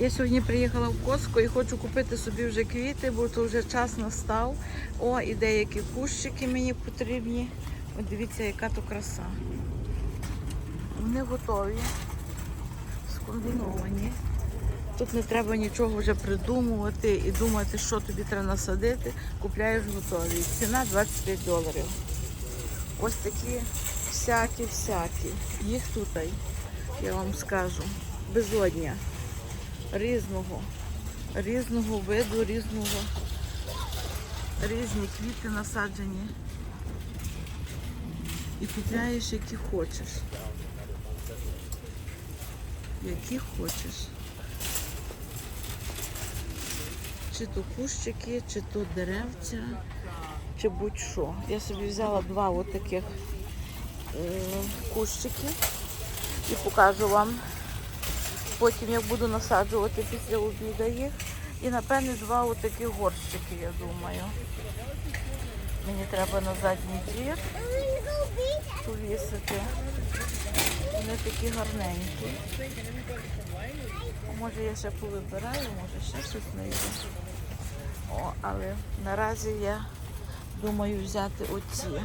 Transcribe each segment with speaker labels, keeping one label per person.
Speaker 1: Я сьогодні приїхала в Коско і хочу купити собі вже квіти, бо то вже час настав. О, і деякі кущики мені потрібні. От дивіться, яка то краса. Вони готові, скомбіновані. Тут не треба нічого вже придумувати і думати, що тобі треба насадити. Купляєш готові. Ціна 25 доларів. Ось такі всякі-всякі. Їх тут, я вам скажу, безодня. Різного. Різного виду, різного. Різні квіти насаджені. І купляєш, які хочеш. Які хочеш. Чи то кущики, чи то деревця, чи будь-що. Я собі взяла два от е, кущики і покажу вам. Потім я буду насаджувати після обіду їх. І напевне два от такі горщики, я думаю. Мені треба на задній двір повісити. Вони такі гарненькі. Може я ще повибираю, може ще щось знайду. О, але наразі я думаю взяти оці.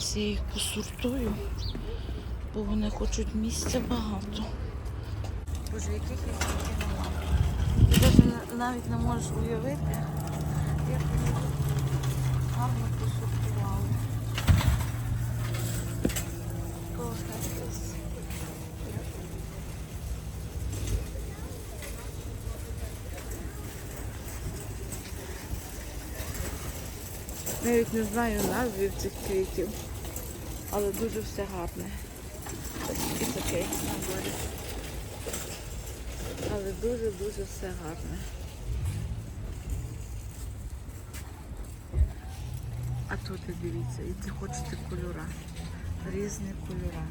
Speaker 1: Зараз їх посортую, бо вони хочуть місця багато. Боже, яких їх тільки нема. Ти навіть, навіть не можеш уявити, як вони гарно посортували. Навіть не знаю назвів цих квітів, але дуже все гарне. І таке. Але дуже-дуже все гарне. А тут і дивіться, які хочете кольора. Різні кольора.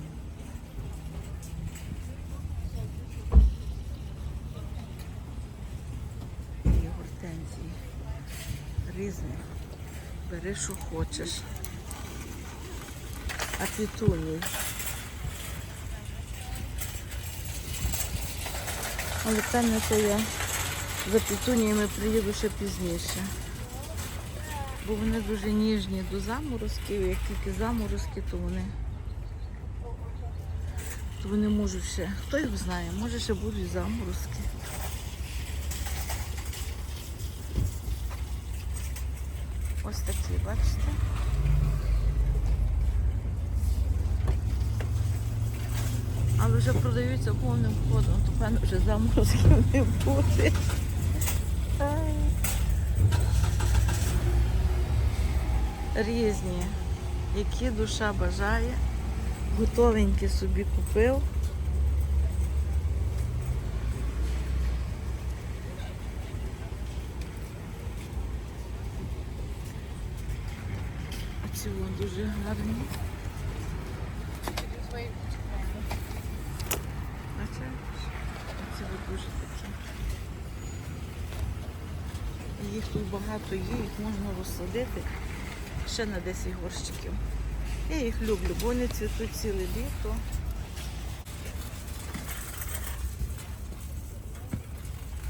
Speaker 1: І гортензії. Різні. Бери, що хочеш. А пітуній. Але певне, то я за пітуніями приїду ще пізніше. Бо вони дуже ніжні до заморозків, як тільки заморозки, то вони, то вони можуть ще, хто їх знає, може ще будуть заморозки. Ось такі, бачите? Вже продаються повним ходом, то певно вже заморозків не буде. Різні, які душа бажає. Готовенькі собі купив. А ці вон дуже гарні. Бачите? Це дуже такі. Їх тут багато є, їх можна розсадити ще на 10 горщиків. Я їх люблю, бо вони цвітуть ціле літо.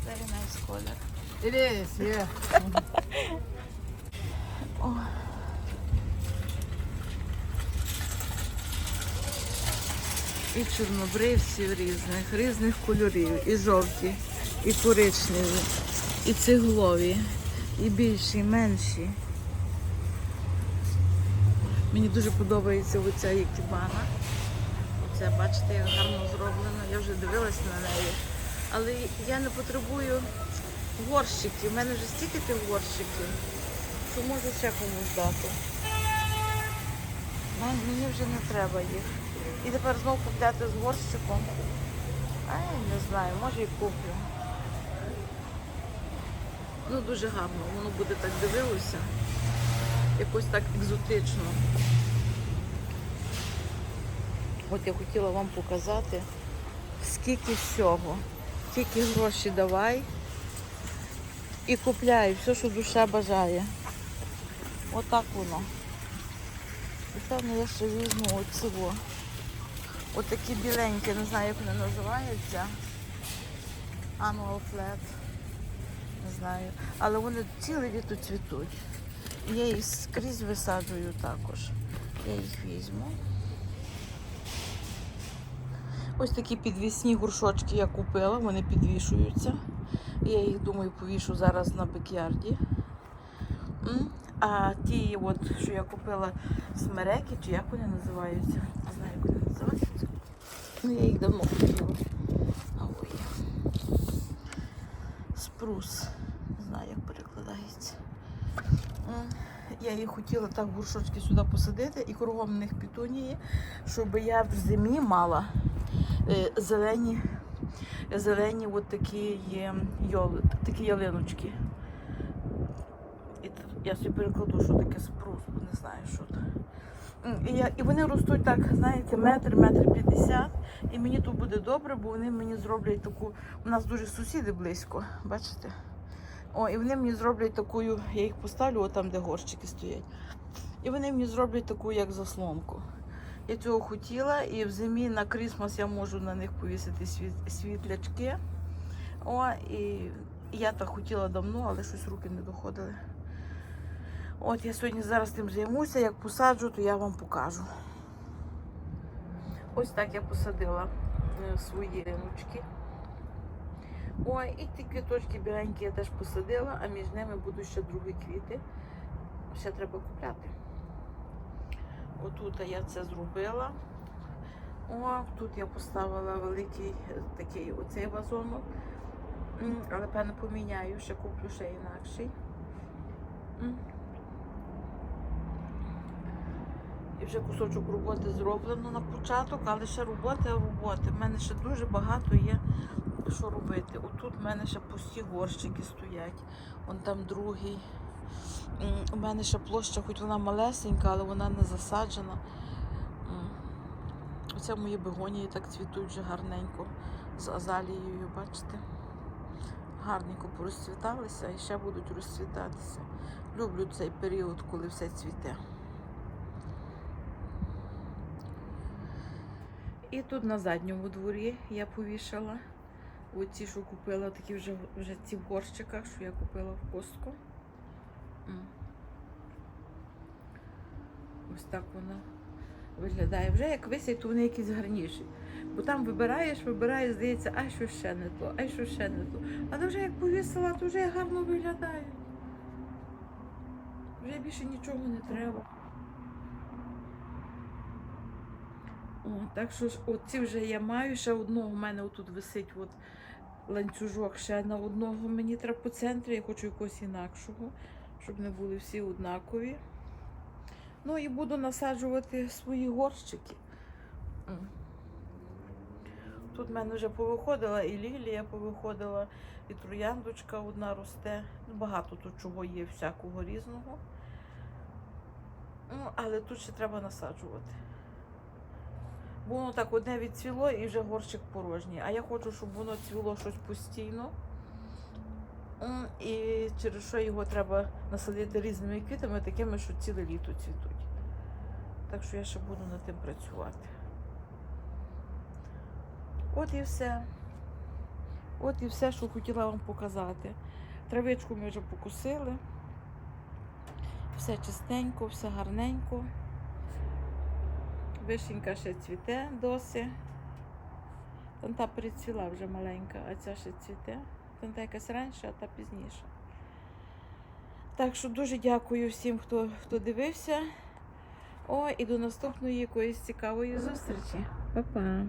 Speaker 1: Very nice color.
Speaker 2: It is, yeah.
Speaker 1: І чорнобривців різних, різних кольорів, і жовті, і коричневі, і цеглові, і більші, і менші. Мені дуже подобається оця ікібана. Оце, бачите, як гарно зроблено. Я вже дивилась на неї. Але я не потребую горщиків. У мене вже стільки тих горщиків, що можу ще комусь дати. Мені вже не треба їх. І тепер знову купляти з горщиком. А я не знаю, може і куплю. Ну дуже гарно, воно буде так дивилося. Якось так екзотично. От я хотіла вам показати, скільки всього. Тільки гроші давай і купляй все, що душа бажає. Отак воно. І певно я ще візьму оцього. Отакі біленькі, не знаю, як вони називаються. Annual Flat. Не знаю. Але вони ціле літо цвітуть. Я їх скрізь висаджую також. Я їх візьму. Ось такі підвісні горшочки я купила, вони підвішуються. Я їх думаю повішу зараз на бекярді. А ті, от, що я купила смереки, чи як вони називаються? Не знаю, як вони називаються. Ну, я їх давно хотіла. Ой. Спрус. Не знаю, як перекладається. Я їх хотіла так горшочки сюди посадити і кругом них пітунії, щоб я в зимі мала е, зелені, зелені от такі є йоли, такі ялиночки. І я собі перекладу, що таке спрус, бо не знаю, що це. І, вони ростуть так, знаєте, метр, метр п'ятдесят. І мені тут буде добре, бо вони мені зроблять таку. У нас дуже сусіди близько, бачите? О, і вони мені зроблять таку, я їх поставлю, там, де горщики стоять. І вони мені зроблять таку, як заслонку. Я цього хотіла, і в зимі на Крісмас я можу на них повісити світ, світлячки. О, і я так хотіла давно, але щось руки не доходили. От я сьогодні зараз тим займуся. Як посаджу, то я вам покажу. Ось так я посадила е, свої риночки. Ой, і ті квіточки біленькі я теж посадила, а між ними будуть ще другі квіти. Ще треба купляти. Отут я це зробила. О, тут я поставила великий такий оцей вазонок. Але певно поміняю, ще куплю ще інакший. І вже кусочок роботи зроблено на початок, але ще робота роботи. У мене ще дуже багато є що робити. Отут в мене ще пусті горщики стоять. Вон там другий. У мене ще площа, хоч вона малесенька, але вона не засаджена. Оце мої бегонії так цвітуть вже гарненько з азалією, бачите? Гарненько порозцвіталися і ще будуть розцвітатися. Люблю цей період, коли все цвіте. І тут на задньому дворі я повішала оці, що купила, такі вже, вже ці в горщиках, що я купила в костку. Ось так воно виглядає. Вже як висять, то вони якісь гарніші. Бо там вибираєш, вибираєш, здається, а що ще не то, а що ще не то. Але вже як повісила, то вже гарно виглядає. Вже більше нічого не треба. О, так що ж, оці вже я маю, ще одного у мене отут висить от ланцюжок, ще на одного мені треба по центрі, я хочу якогось інакшого, щоб не були всі однакові. Ну і буду насаджувати свої горщики. Тут в мене вже повиходила і лілія повиходила, і трояндочка одна росте. Ну, Багато тут чого є, всякого різного. Ну, але тут ще треба насаджувати. Воно так одне відцвіло і вже горщик порожній. А я хочу, щоб воно цвіло щось постійно. І через що його треба насадити різними квітами, такими, що ціле літо цвітуть. Так що я ще буду над тим працювати. От і все. От і все, що хотіла вам показати. Травичку ми вже покусили. Все чистенько, все гарненько. Вишенька ще цвіте досі. Там та перецвіла вже маленька, а ця ще цвіте. Там та якась раніше, а та пізніше. Так що дуже дякую всім, хто, хто дивився. О, і до наступної якоїсь цікавої зустрічі. Па-па!